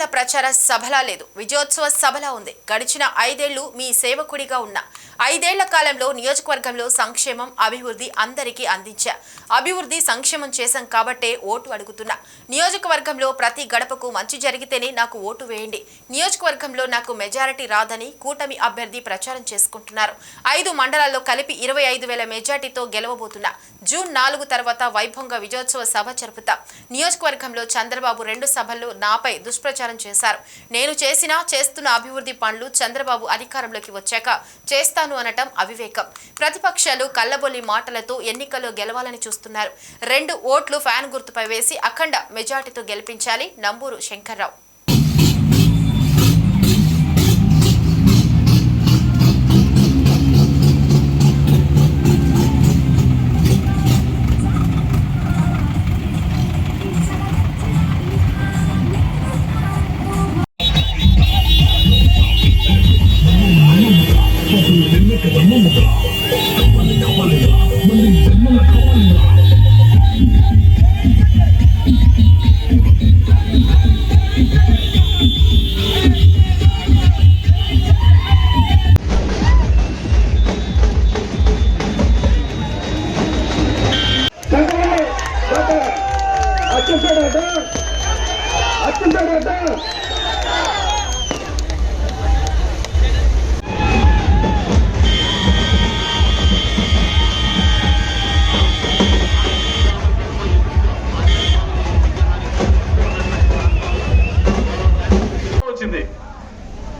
ఎన్నికల ప్రచార సభలా లేదు. విజయోత్సవ సభలా ఉంది. గడిచిన ఐదేళ్ళు మీ సేవకుడిగా ఉన్నా. ఐదేళ్ళ కాలంలో నియోజకవర్గంలో సంక్షేమం అభివృద్ధి అందరికీ అందించా. అభివృద్ధి సంక్షేమం చేశాం కాబట్టే ఓటు అడుగుతున్నా. నియోజకవర్గంలో ప్రతి గడపకు మంచి జరిగితేనే నాకు ఓటు వేయండి. నియోజకవర్గంలో నాకు మెజారిటీ రాదని కూటమి అభ్యర్థి ప్రచారం చేసుకుంటున్నారు. ఐదు మండలాల్లో కలిపి ఇరవై ఐదు వేల మెజార్టీతో గెలవబోతున్నా. జూన్ నాలుగు తర్వాత వైభవంగా విజయోత్సవ సభ జరుపుతా. నియోజకవర్గంలో చంద్రబాబు రెండు సభల్లో నాపై దుష్ప్రచారం చేశారు. నేను చేసిన చేస్తున్న అభివృద్ధి పనులు చంద్రబాబు అధికారంలోకి వచ్చాక చేస్తాను అనటం అవివేకం. ప్రతిపక్షాలు కళ్ళబొల్లి మాటలతో ఎన్నికల్లో గెలవాలని చూస్తున్నారు. రెండు ఓట్లు ఫ్యాన్ గుర్తుపై వేసి అఖండ మెజార్టీతో గెలిపించాలి నంబూరు శంకర్రావు. వచ్చింది.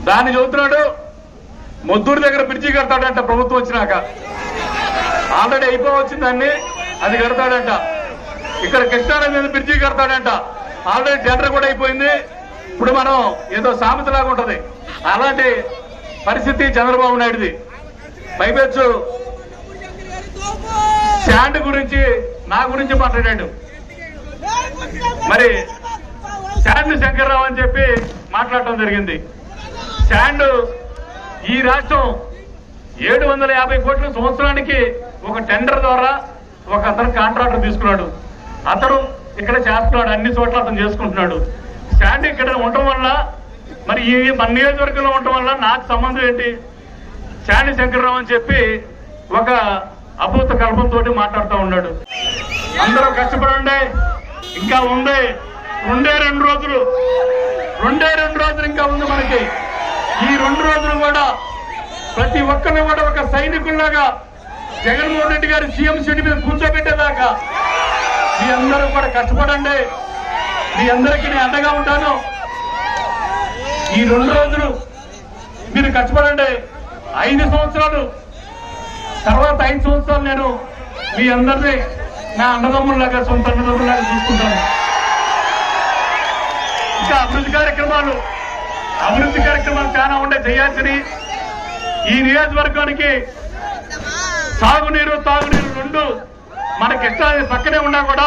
దాన్ని చదువుతున్నాడు. ముద్దూరు దగ్గర బ్రిడ్జి కడతాడంట ప్రభుత్వం వచ్చినాక. ఆల్రెడీ అయిపోవచ్చింది దాన్ని అది కడతాడంట. ఇక్కడ కృష్ణానది మీద బ్రిడ్జి కడతాడంట. ఆల్రెడీ టెండర్ కూడా అయిపోయింది. ఇప్పుడు మనం ఏదో సామెతలాగా ఉంటది. అలాంటి పరిస్థితి చంద్రబాబు నాయుడుది. పైపెచ్చు. శాండ్ గురించి నా గురించి మాట్లాడాడు. మరి శాండ్ శంకర్రావు అని చెప్పి మాట్లాడటం జరిగింది. శాండ్ ఈ రాష్ట్రం ఏడు వందల యాభై కోట్ల సంవత్సరానికి ఒక టెండర్ ద్వారా ఒక అతను కాంట్రాక్టర్ తీసుకున్నాడు. అతడు ఇక్కడ చేస్తున్నాడు అన్ని చోట్ల అతను చేసుకుంటున్నాడు. స్టాండ్ ఇక్కడ ఉండటం వల్ల మరి ఈ మన నియోజకవర్గంలో ఉండటం వల్ల నాకు సంబంధం ఏంటి? శాండి శంకర్రావు అని చెప్పి ఒక అభూత కల్పంతో మాట్లాడుతూ ఉన్నాడు. అందరూ కష్టపడండి ఇంకా ఉంది. రెండే రెండు రోజులు. రెండే రెండు రోజులు ఇంకా ఉంది మనకి. ఈ రెండు రోజులు కూడా ప్రతి ఒక్కరిని కూడా ఒక సైనికుల్లాగా జగన్మోహన్ రెడ్డి గారి సీఎం సీట్ మీద కూర్చోబెట్టేదాకా మీ అందరూ కూడా కష్టపడండి. మీ అందరికీ నేను అండగా ఉంటాను. ఈ రెండు రోజులు మీరు కష్టపడండి. ఐదు సంవత్సరాలు తర్వాత ఐదు సంవత్సరాలు నేను మీ అందరినీ నా అన్నదమ్ముల్లాగా సొంత అన్నదమ్ముల్లాగా చూసుకుంటాను. ఇంకా అభివృద్ధి కార్యక్రమాలు అభివృద్ధి కార్యక్రమాలు చాలా ఉండే చేయాల్సినవి ఈ నియోజకవర్గానికి సాగునీరు తాగునీరు మనకి ఇష్టాన్ని పక్కనే ఉన్నా కూడా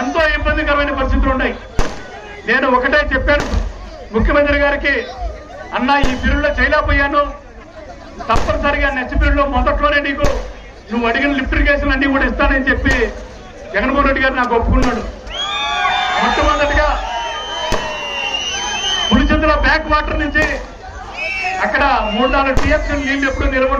ఎంతో ఇబ్బందికరమైన పరిస్థితులు ఉన్నాయి. నేను ఒకటే చెప్పాను. ముఖ్యమంత్రి గారికి అన్న ఈ పీరియడ్లో చేయలేకపోయాను తప్పనిసరిగా నెక్స్ట్ పీరియడ్ మొదట్లోనే నీకు నువ్వు అడిగిన లిఫ్ట్రికేషన్ అన్ని కూడా ఇస్తానని చెప్పి జగన్మోహన్ రెడ్డి గారు నాకు ఒప్పుకున్నాడు. మొట్టమొదటిగా పులిచింతల బ్యాక్ వాటర్ నుంచి అక్కడ మూడు నాలుగు టీఎంసీ నీళ్ళు ఎప్పుడు నిల్వ